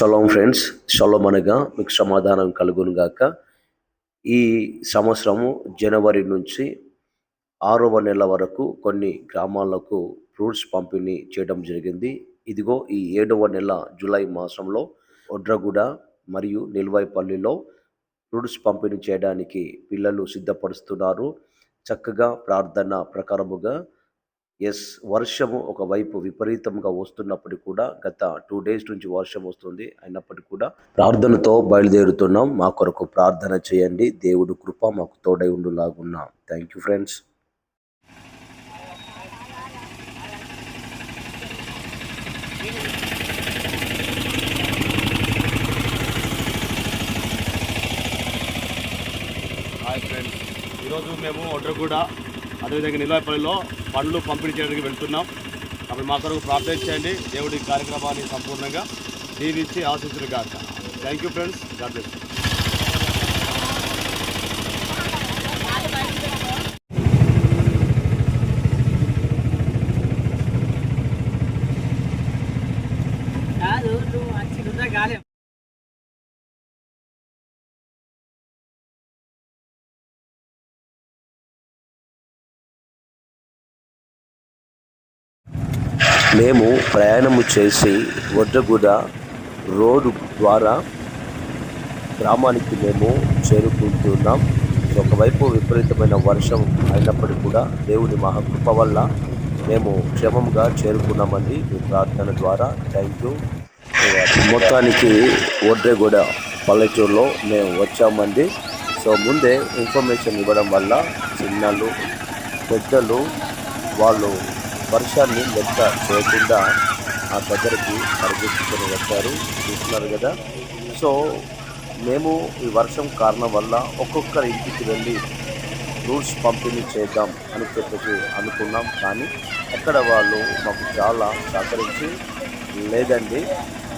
Shalom friends shalom అనగా మీకు సమాధానం కలుగును గాక. ఈ సంవత్సరము జనవరి నుంచి ఆరవ నెల వరకు కొన్ని గ్రామాలకు ఫ్రూట్స్ పంపిణీ చేయడం జరిగింది. ఇదిగో ఈ ఏడవ నెల జూలై మాసంలో ఒడ్రగూడ మరియు నిల్వైపల్లిలో ఫ్రూట్స్ పంపిణీ చేయడానికి పిల్లలు సిద్ధపరుస్తున్నారు. చక్కగా ప్రార్థన ప్రకారముగా ఎస్ వర్షము ఒకవైపు విపరీతంగా వస్తున్నప్పటికీ కూడా గత టూ డేస్ నుంచి వర్షం వస్తుంది. అయినప్పటికీ కూడా ప్రార్థనతో బయలుదేరుతున్నాం. మా కొరకు ప్రార్థన చేయండి. దేవుడు కృప మాకు తోడై ఉండులాగున్నాం. Thank you friends hi friends ఈరోజు మేము ఒడ్రగూడ అదేవిధంగా నిలవపల్లిలో పండ్లు పంపిణీ చేయడానికి వెళ్తున్నాం. అప్పుడు మా కొరకు ప్రార్థన చేయండి. దేవుడి కార్యక్రమాన్ని సంపూర్ణంగా దీవించి ఆశించిన కాక thank you friends God bless you. కాదు నువ్వు మంచిగా గాలి మేము ప్రయాణము చేసి వడ్డగూడ రోడ్డు ద్వారా గ్రామానికి మేము చేరుకుంటున్నాం. ఒకవైపు విపరీతమైన వర్షం అయినప్పటికీ కూడా దేవుని మహాకృప వల్ల మేము క్షేమంగా చేరుకున్నామండి. మీ ప్రార్థన ద్వారా థ్యాంక్ యూ. మొత్తానికి ఒడ్రెగూడ పల్లెటూరులో మేము వచ్చామండి. సో ముందే ఇన్ఫర్మేషన్ ఇవ్వడం వల్ల చిన్నలు పెద్దలు వాళ్ళు వర్షాన్ని లెక్క చేయకుండా ఆ దగ్గరికి పరిగెత్తుకొని వచ్చారు. చూస్తున్నారు కదా. సో మేము ఈ వర్షం కారణం వల్ల ఒక్కొక్కరి ఇంటికి వెళ్ళి రూల్స్ పంపిణీ చేద్దాం అని చెప్పేసి అనుకున్నాం. కానీ అక్కడ వాళ్ళు మాకు చాలా సహకరించి లేదండి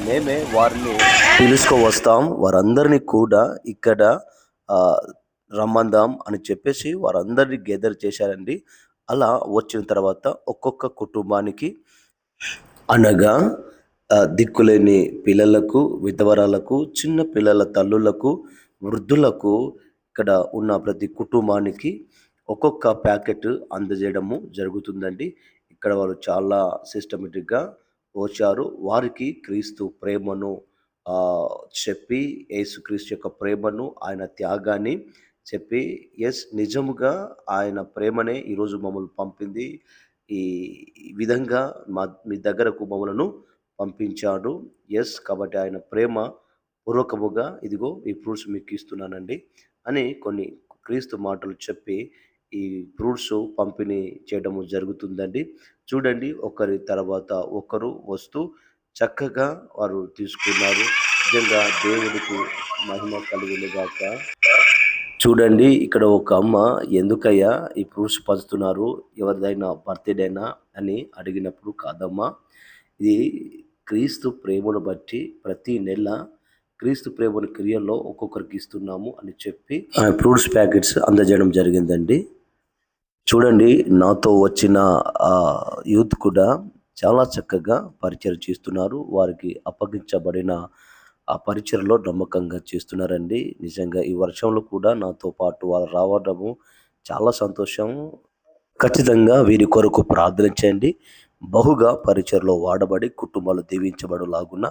మేమే వారిని పిలుచుకువస్తాం. వారందరినీ కూడా ఇక్కడ రమ్మందాం అని చెప్పేసి వారందరినీ గెదర్ చేశారండి. అలా వచ్చిన తర్వాత ఒక్కొక్క కుటుంబానికి అనగా దిక్కులేని పిల్లలకు విధవరాలకు చిన్న పిల్లల తల్లులకు వృద్ధులకు ఇక్కడ ఉన్న ప్రతి కుటుంబానికి ఒక్కొక్క ప్యాకెట్ అందజేయడము జరుగుతుందండి. ఇక్కడ వారు చాలా సిస్టమేటిక్గా వచ్చారు. వారికి క్రీస్తు ప్రేమను చెప్పి యేసుక్రీస్తు యొక్క ప్రేమను ఆయన త్యాగాన్ని చెప్పి ఎస్ నిజముగా ఆయన ప్రేమనే ఈరోజు మమ్మల్ని పంపింది. ఈ విధంగా మా మీ దగ్గరకు మమ్మలను పంపించాడు. ఎస్ కాబట్టి ఆయన ప్రేమ పూర్వకముగా ఇదిగో ఈ ఫ్రూట్స్ మీకు ఇస్తున్నానండి అని కొన్ని క్రీస్తు మాటలు చెప్పి ఈ ఫ్రూట్స్ పంపిణీ చేయడం జరుగుతుందండి. చూడండి ఒకరి తర్వాత ఒకరు వస్తూ చక్కగా వారు తీసుకున్నారు. నిజంగా దేవుడికి మహిమ కలుగునుగాక. చూడండి ఇక్కడ ఒక అమ్మ ఎందుకయ్యా ఈ ఫ్రూట్స్ పంచుతున్నారు? ఎవరిదైనా బర్త్డేనా? అని అడిగినప్పుడు కాదమ్మా ఇది క్రీస్తు ప్రేమను బట్టి ప్రతి నెల క్రీస్తు ప్రేమను క్రియల్లో ఒక్కొక్కరికి ఇస్తున్నాము అని చెప్పి ఆ ఫ్రూట్స్ ప్యాకెట్స్ అందజేయడం జరిగిందండి. చూడండి నాతో వచ్చిన యూత్ కూడా చాలా చక్కగా పరిచయం చేస్తున్నారు. వారికి అప్పగించబడిన ఆ పరిచయలో నమ్మకంగా చేస్తున్నారండి. నిజంగా ఈ వర్షంలో కూడా నాతో పాటు వాళ్ళు రావడము చాలా సంతోషం. ఖచ్చితంగా వీరి కొరకు ప్రార్థన చేయండి. బహుగా పరిచయలో వాడబడి కుటుంబాలు దీవించబడులాగున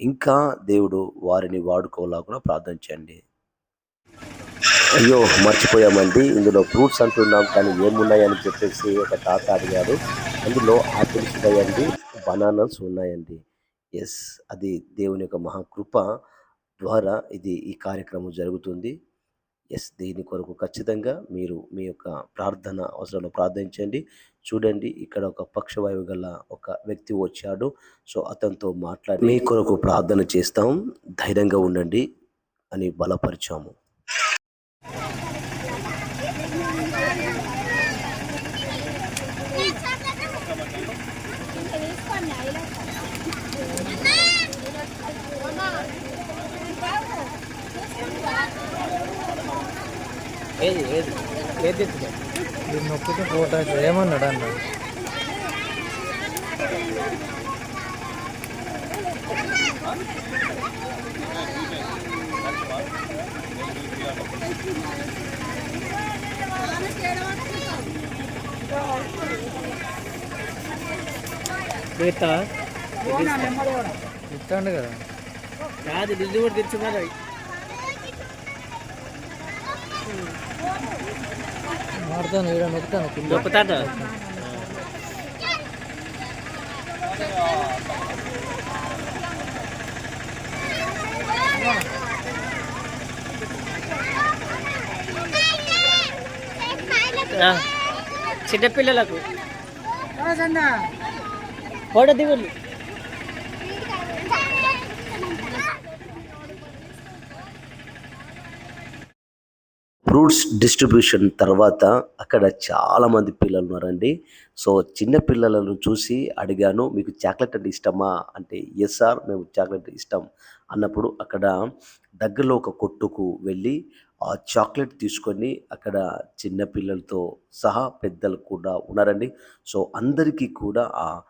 ఇంకా దేవుడు వారిని వాడుకోలాగున ప్రార్థన చేయండి. అయ్యో మర్చిపోయామండి. ఇందులో ఫ్రూట్స్ అంటున్నాం కానీ ఏమున్నాయని చెప్పేసి ఒక తాత అడిగారు అందులో ఆపిల్స్ ఉన్నాయండి బనానాస్ ఉన్నాయండి. ఎస్ అది దేవుని యొక్క మహాకృప ద్వారా ఇది ఈ కార్యక్రమం జరుగుతుంది. ఎస్ దీని కొరకు ఖచ్చితంగా మీరు మీ యొక్క ప్రార్థన అవసరంలో ప్రార్థించండి. చూడండి ఇక్కడ ఒక పక్షవాయువు గల ఒక వ్యక్తి వచ్చాడు. సో అతనితో మాట్లాడి మీ కొరకు ప్రార్థన చేస్తాం. ధైర్యంగా ఉండండి అని బలపరిచాము. ఎత్తుకో దీన్ని నొక్కితే ఫోటో ఏమన్నాడు అన్న ఇస్తా. ఇస్తాండు కదా. కాదు బిల్లు కూడా తెచ్చుకోవాలి మారుతాను ఈడ నొక్కుతాను దొక్కుతాట చిన్నపిల్లలకు ఫోటో దిగులు ఫ్రూట్స్ డిస్ట్రిబ్యూషన్ తర్వాత అక్కడ చాలామంది పిల్లలు ఉన్నారండి. సో చిన్న పిల్లలను చూసి అడిగాను మీకు చాక్లెట్ అంటే ఇష్టమా? అంటే ఎస్ సార్ మేము చాక్లెట్ ఇష్టం. అన్నప్పుడు అక్కడ దగ్గరలో ఒక కొట్టుకు వెళ్ళి ఆ చాక్లెట్ తీసుకొని అక్కడ చిన్న పిల్లలతో సహా పెద్దలు కూడా ఉన్నారండి. సో అందరికీ కూడా ఆ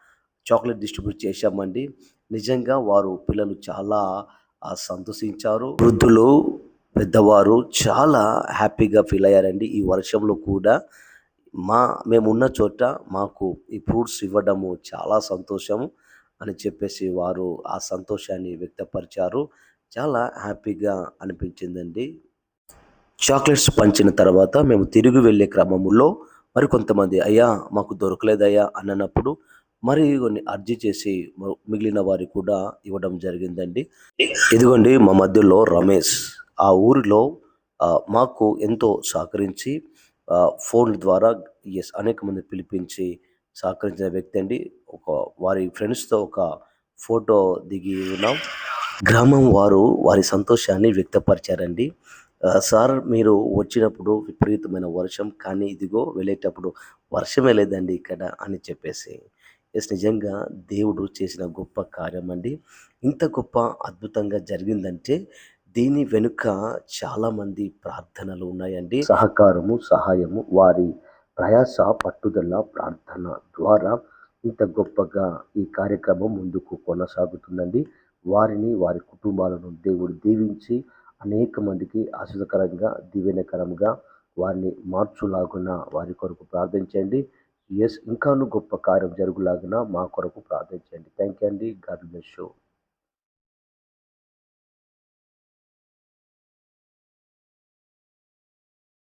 చాక్లెట్ డిస్ట్రిబ్యూట్ చేశామండి. నిజంగా వారు పిల్లలు చాలా సంతోషించారు. వృద్ధులు పెద్దవారు చాలా హ్యాపీగా ఫీల్ అయ్యారండి. ఈ వర్షంలో కూడా మా మేము ఉన్న చోట మాకు ఈ ఫ్రూట్స్ ఇవ్వడము చాలా సంతోషము అని చెప్పేసి వారు ఆ సంతోషాన్ని వ్యక్తపరిచారు. చాలా హ్యాపీగా అనిపించిందండి. చాక్లెట్స్ పంచిన తర్వాత మేము తిరిగి వెళ్ళే క్రమంలో మరి కొంతమంది అయ్యా మాకు దొరకలేదయ్యా అన్నప్పుడు మరి కొన్ని అర్జీ చేసి మిగిలిన వారికి కూడా ఇవ్వడం జరిగిందండి. ఇదిగోండి మా మధ్యలో రమేష్. ఆ ఊరిలో మాకు ఎంతో సహకరించి ఫోన్ల ఫోన్ ద్వారా ఎస్ అనేక మంది పిలిపించి సహకరించిన వ్యక్తి అండి. ఒక వారి ఫ్రెండ్స్తో ఒక ఫోటో దిగి ఉన్నాం. గ్రామం వారు వారి సంతోషాన్ని వ్యక్తపరిచారండి. సార్ మీరు వచ్చినప్పుడు విపరీతమైన వర్షం కానీ ఇదిగో వెళ్ళేటప్పుడు వర్షమే లేదండి ఇక్కడ అని చెప్పేసి. ఎస్ నిజంగా దేవుడు చేసిన గొప్ప కార్యం అండి ఇంత గొప్ప అద్భుతంగా జరిగిందంటే దీని వెనుక చాలామంది ప్రార్థనలు ఉన్నాయండి. సహకారము సహాయము వారి ప్రయాస పట్టుదల ప్రార్థన ద్వారా ఇంత గొప్పగా ఈ కార్యక్రమం ముందుకు కొనసాగుతుందండి. వారిని వారి కుటుంబాలను దేవుడు దీవించి అనేక మందికి ఆశ్చర్యకరంగా దీవెనకరంగా వారిని మార్చులాగున వారి కొరకు ప్రార్థించండి. ఎస్ ఇంకాను గొప్ప కార్యం జరుగులాగున మా కొరకు ప్రార్థించండి. థ్యాంక్ యూ అండి. God bless you